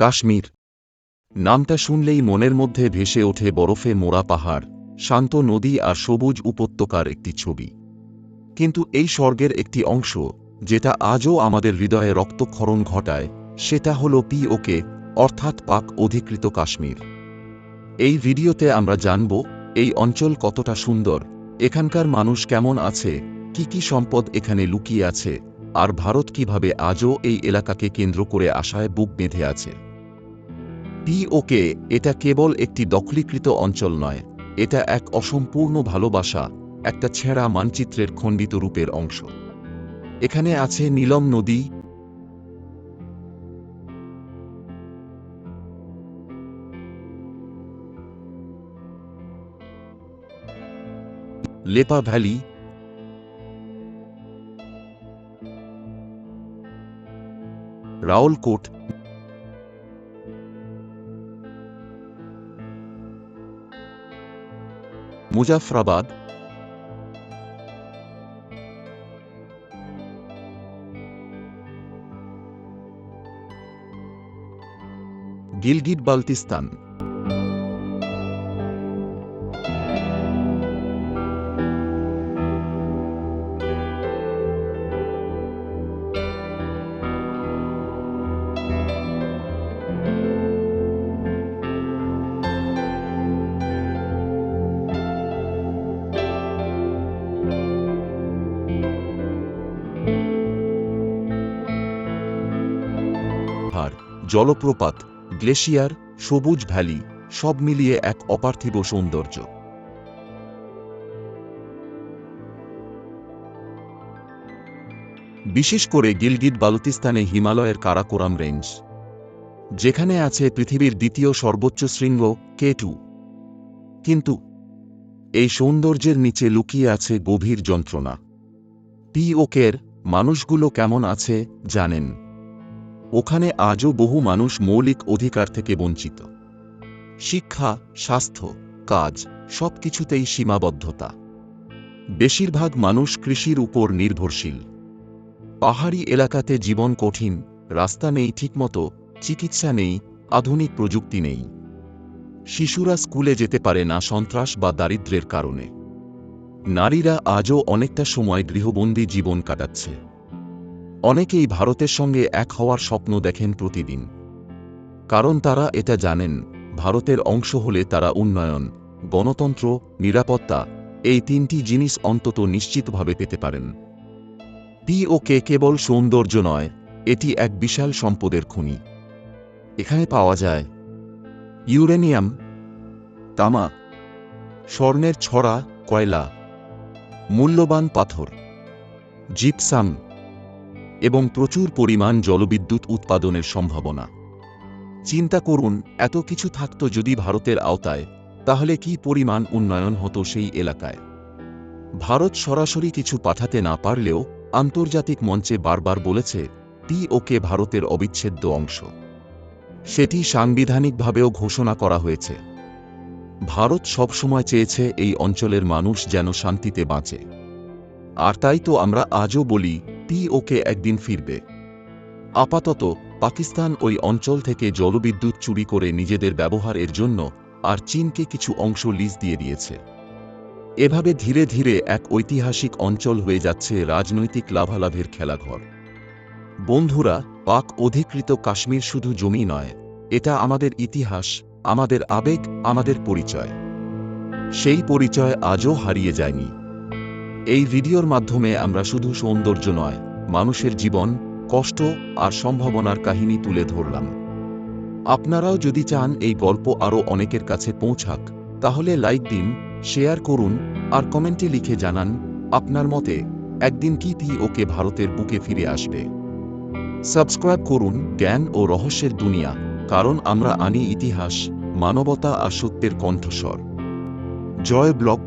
কাশ্মীর। নামটা শুনলেই মনের মধ্যে ভেসে ওঠে বরফে মোড়া পাহাড়, শান্ত নদী আর সবুজ উপত্যকার একটি ছবি। কিন্তু এই স্বর্গের একটি অংশ, যেটা আজও আমাদের হৃদয়ে রক্তক্ষরণ ঘটায়, সেটা হল পিওকে অর্থাৎ পাক অধিকৃত কাশ্মীর। এই ভিডিওতে আমরা জানব, এই অঞ্চল কতটা সুন্দর, এখানকার মানুষ কেমন আছে, কি কি সম্পদ এখানে লুকিয়ে আছে, আর ভারত কীভাবে আজও এই এলাকাকে কেন্দ্র করে আশায় বুক বেঁধে আছে। পিওকে এটা কেবল একটি দখলীকৃত অঞ্চল নয়, এটা এক অসম্পূর্ণ ভালোবাসা, একটা ছেঁড়া মানচিত্রের খণ্ডিত রূপের অংশ। এখানে আছে নীলম নদী। লেপা ভ্যালি। রাওলকোট। মুজাফরাবাদ গিলগিট বাল্তিস্তান জলপ্রপাত, গ্লেশিয়ার, সবুজ ভ্যালি, সব মিলিয়ে এক অপার্থিব সৌন্দর্য। বিশেষ করে গিলগিট বালুতিস্তানে হিমালয়ের কারাকোরাম রেঞ্জ, যেখানে আছে পৃথিবীর দ্বিতীয় সর্বোচ্চ শৃঙ্গ, কে টু। কিন্তু এই সৌন্দর্যের নিচে লুকিয়ে আছে গভীর যন্ত্রণা। পিওকের মানুষগুলো কেমন আছে জানেন। ওখানে আজও বহু মানুষ মৌলিক অধিকার থেকে বঞ্চিত। শিক্ষা, স্বাস্থ্য, কাজ সব কিছুতেই সীমাবদ্ধতা। বেশিরভাগ মানুষ কৃষির উপর নির্ভরশীল। পাহাড়ি এলাকাতে জীবন কঠিন, রাস্তা নেই ঠিকমতো, চিকিৎসা নেই, আধুনিক প্রযুক্তি নেই। শিশুরা স্কুলে যেতে পারে না সন্ত্রাস বা দারিদ্র্যের কারণে। নারীরা আজও অনেকটা সময় গৃহবন্দী জীবন কাটাচ্ছে। অনেকেই ভারতের সঙ্গে এক হওয়ার স্বপ্ন দেখেন প্রতিদিন। কারণ তারা এটা জানেন, ভারতের অংশ হলে তারা উন্নয়ন, গণতন্ত্র, নিরাপত্তা, এই তিনটি জিনিস অন্তত নিশ্চিতভাবে পেতে পারেন। পিওকে কেবল সৌন্দর্য নয়, এটি এক বিশাল সম্পদের খনি। এখানে পাওয়া যায় ইউরেনিয়াম, তামা, স্বর্ণের ছড়া, কয়লা, মূল্যবান পাথর, জিপসাম এবং প্রচুর পরিমাণ জলবিদ্যুৎ উৎপাদনের সম্ভাবনা। চিন্তা করুন, এত কিছু থাকত যদি ভারতের আওতায়, তাহলে কি পরিমাণ উন্নয়ন হতো সেই এলাকায়? ভারত সরাসরি কিছু পাঠাতে না পারলেও, আন্তর্জাতিক মঞ্চে বারবার বলেছে পিওকে ভারতের অবিচ্ছেদ্য অংশ। সেটি সাংবিধানিকভাবেও ঘোষণা করা হয়েছে। ভারত সবসময় চেয়েছে এই অঞ্চলের মানুষ যেন শান্তিতে বাঁচে। আর তাই তো আমরা আজও বলি পিওকে একদিন ফিরবে। আপাতত পাকিস্তান ওই অঞ্চল থেকে জলবিদ্যুৎ চুরি করে নিজেদের ব্যবহারের জন্য আর চীনকে কিছু অংশ লিজ দিয়ে দিয়েছে। এভাবে ধীরে ধীরে এক ঐতিহাসিক অঞ্চল হয়ে যাচ্ছে রাজনৈতিক লাভালাভের খেলাঘর। বন্ধুরা, পাক অধিকৃত কাশ্মীর শুধু জমি নয়, এটা আমাদের ইতিহাস, আমাদের আবেগ, আমাদের পরিচয়। সেই পরিচয় আজও হারিয়ে যায়নি। এই ভিডিওর মাধ্যমে আমরা শুধু সৌন্দর্য নয়, মানুষের জীবন, কষ্ট আর সম্ভাবনার কাহিনী তুলে ধরলাম। আপনারাও যদি চান এই গল্প আরও অনেকের কাছে পৌঁছাক, তাহলে লাইক দিন, শেয়ার করুন, আর কমেন্টে লিখে জানান, আপনার মতে, একদিন কি তি ওকে ভারতের বুকে ফিরে আসবে। সাবস্ক্রাইব করুন জ্ঞান ও রহস্যের দুনিয়া, কারণ আমরা আনি ইতিহাস, মানবতা আর সত্যের কণ্ঠস্বর। জয় ব্লগ